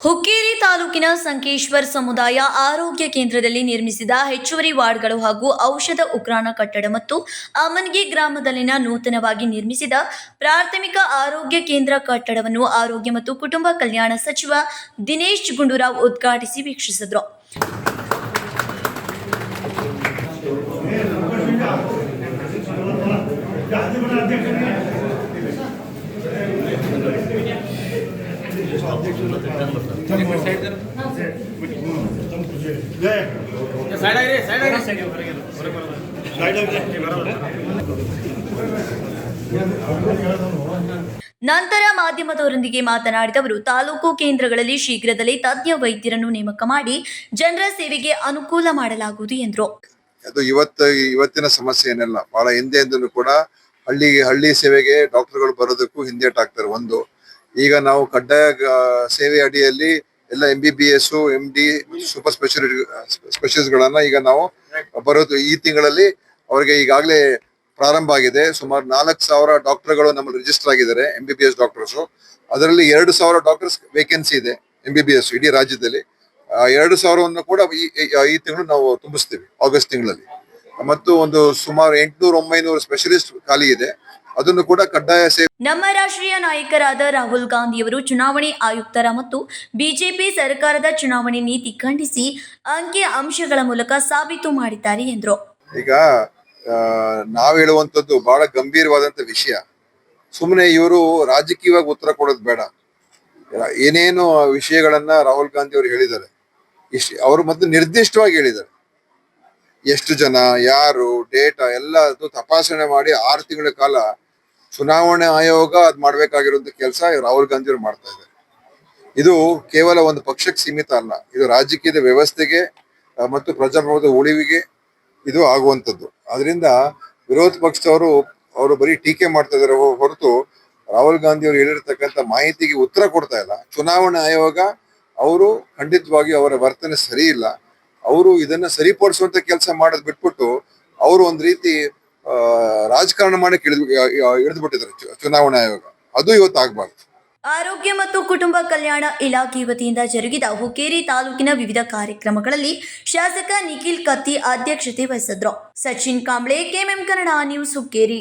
ಹುಕ್ಕೇರಿ ತಾಲೂಕಿನ ಸಂಕೇಶ್ವರ್ ಸಮುದಾಯ ಆರೋಗ್ಯ ಕೇಂದ್ರದಲ್ಲಿ ನಿರ್ಮಿಸಿದ ಹೆಚ್ಚುವರಿ ವಾರ್ಡ್ಗಳು ಹಾಗೂ ಔಷಧ ಉಗ್ರಾಣ ಕಟ್ಟಡ ಮತ್ತು ಅಮನ್ಗಿ ಗ್ರಾಮದಲ್ಲಿನ ನೂತನವಾಗಿ ನಿರ್ಮಿಸಿದ ಪ್ರಾಥಮಿಕ ಆರೋಗ್ಯ ಕೇಂದ್ರ ಕಟ್ಟಡವನ್ನು ಆರೋಗ್ಯ ಮತ್ತು ಕುಟುಂಬ ಕಲ್ಯಾಣ ಸಚಿವ ದಿನೇಶ್ ಗುಂಡೂರಾವ್ ಉದ್ಘಾಟಿಸಿ ವೀಕ್ಷಿಸಿದರು. ನಂತರ ಮಾಧ್ಯಮದವರೊಂದಿಗೆ ಮಾತನಾಡಿದ ಅವರು, ತಾಲೂಕು ಕೇಂದ್ರಗಳಲ್ಲಿ ಶೀಘ್ರದಲ್ಲೇ ತಜ್ಞ ವೈದ್ಯರನ್ನು ನೇಮಕ ಮಾಡಿ ಜನರ ಸೇವೆಗೆ ಅನುಕೂಲ ಮಾಡಲಾಗುವುದು ಎಂದರು. ಅದು ಇವತ್ತು ಇವತ್ತಿನ ಸಮಸ್ಯೆ ಏನಲ್ಲ, ಬಹಳ ಹಿಂದೆ ಕೂಡ ಹಳ್ಳಿ ಹಳ್ಳಿ ಸೇವೆಗೆ ಡಾಕ್ಟರ್ಗಳು ಬರೋದಕ್ಕೂ ಹಿಂದೇಟಾಗ್ತಾರೆ ಒಂದು. ಈಗ ನಾವು ಕಡ್ಡಾಯ ಸೇವೆ ಅಡಿಯಲ್ಲಿ ಎಲ್ಲ M B B S M D super speciality ಸ್ಪೆಷಲಿಸ್ಟ್ಗಳನ್ನ ಈಗ ನಾವು ಬರೋದು ಈ ತಿಂಗಳಲ್ಲಿ ಅವರಿಗೆ ಈಗಾಗಲೇ ಪ್ರಾರಂಭ ಆಗಿದೆ. ಸುಮಾರು ನಾಲ್ಕು ಸಾವಿರ ಡಾಕ್ಟರ್ಗಳು ನಮ್ಮಲ್ಲಿ ರಿಜಿಸ್ಟರ್ ಆಗಿದ್ದಾರೆ M B B S doctors ಅದರಲ್ಲಿ ಎರಡು ಸಾವಿರ ಡಾಕ್ಟರ್ಸ್ ವೇಕೆನ್ಸಿ ಇದೆ ಎಂ ಬಿ ಬಿ ಎಸ್ ಇಡೀ ರಾಜ್ಯದಲ್ಲಿ. ಎರಡು ಸಾವಿರವನ್ನು ಕೂಡ ಈ ತಿಂಗಳು ನಾವು ತುಂಬಿಸ್ತೀವಿ ಆಗಸ್ಟ್ ತಿಂಗಳಲ್ಲಿ. ಮತ್ತು ಒಂದು ಸುಮಾರು ಎಂಟುನೂರ, ಒಂಬೈನೂರು ಸ್ಪೆಷಲಿಸ್ಟ್ ಖಾಲಿ ಇದೆ. ಅದನ್ನು ಕೂಡ ಕಡ್ಡಾಯ ಸೇವೆ ನಮ್ಮ ರಾಷ್ಟ್ರೀಯ ನಾಯಕರಾದ ರಾಹುಲ್ ಗಾಂಧಿಯವರು ಚುನಾವಣೆ ಆಯುಕ್ತರ ಮತ್ತು ಬಿಜೆಪಿ ಸರ್ಕಾರದ ಚುನಾವಣೆ ನೀತಿ ಖಂಡಿಸಿ ಅಂಕಿ ಅಂಶಗಳ ಮೂಲಕ ಸಾಬೀತು ಮಾಡಿದ್ದಾರೆ ಎಂದರು. ಈಗ ನಾವು ಹೇಳುವಂತದ್ದು ಬಹಳ ಗಂಭೀರವಾದಂತ ವಿಷಯ. ಸುಮ್ಮನೆ ಇವರು ರಾಜಕೀಯವಾಗಿ ಉತ್ತರ ಕೊಡೋದು ಬೇಡ. ಏನೇನು ವಿಷಯಗಳನ್ನ ರಾಹುಲ್ ಗಾಂಧಿ ಅವರು ಹೇಳಿದ್ದಾರೆ. ಇಷ್ಟ ಅವರು ಮತ್ತು ನಿರ್ದಿಷ್ಟವಾಗಿ ಹೇಳಿದ್ದಾರೆ. ಎಷ್ಟು ಜನ ಯಾರು ಡೇಟಾ ಎಲ್ಲ ತಪಾಸಣೆ ಮಾಡಿ ಆರು ತಿಂಗಳ ಕಾಲ ಚುನಾವಣೆ ಆಯೋಗ ಅದ್ ಮಾಡ್ಬೇಕಾಗಿರುವಂತ ಕೆಲಸ ರಾಹುಲ್ ಗಾಂಧಿ ಅವರು ಮಾಡ್ತಾ ಇದ್ದಾರೆ. ಇದು ಕೇವಲ ಒಂದು ಪಕ್ಷಕ್ಕೆ ಸೀಮಿತ ಅಲ್ಲ, ಇದು ರಾಜಕೀಯದ ವ್ಯವಸ್ಥೆಗೆ ಮತ್ತು ಪ್ರಜಾಪ್ರಭುತ್ವದ ಉಳಿವಿಗೆ ಇದು ಆಗುವಂಥದ್ದು. ಅದರಿಂದ ವಿರೋಧ ಪಕ್ಷದವರು, ಅವರು ಬರೀ ಟೀಕೆ ಮಾಡ್ತಾ ಇದಾರೆ ಹೊರತು ರಾಹುಲ್ ಗಾಂಧಿ ಅವರು ಹೇಳಿರ್ತಕ್ಕಂಥ ಮಾಹಿತಿಗೆ ಉತ್ತರ ಕೊಡ್ತಾ ಇಲ್ಲ. ಚುನಾವಣಾ ಆಯೋಗ ಅವರು ಖಂಡಿತವಾಗಿ ಅವರ ವರ್ತನೆ ಸರಿ ಇಲ್ಲ. ಅವರು ಇದನ್ನ ಸರಿಪಡಿಸುವಂತ ಕೆಲಸ ಮಾಡೋದ್ ಬಿಟ್ಬಿಟ್ಟು ಅವರು ಒಂದ್ ರೀತಿ ರಾಜಕಾರಣ ಮಾಡಕ್ಕೆ ಇಳಿದು ಇಳಿದು ಚುನಾವಣಾ ಆಯೋಗ. ಅದು ಇವತ್ತು ಆಗಬಾರ್ದು ಆರೋಗ್ಯ ಮತ್ತು ಕುಟುಂಬ ಕಲ್ಯಾಣ ಇಲಾಖೆ ವತಿಯಿಂದ ಜರುಗಿದ ಹುಕ್ಕೇರಿ ತಾಲೂಕಿನ ವಿವಿಧ ಕಾರ್ಯಕ್ರಮಗಳಲ್ಲಿ ಶಾಸಕ ನಿಖಿಲ್ ಕತ್ತಿ ಅಧ್ಯಕ್ಷತೆ ವಹಿಸಿದ್ರು. Sachin Kamble, KMM Kannada news Hukkeri.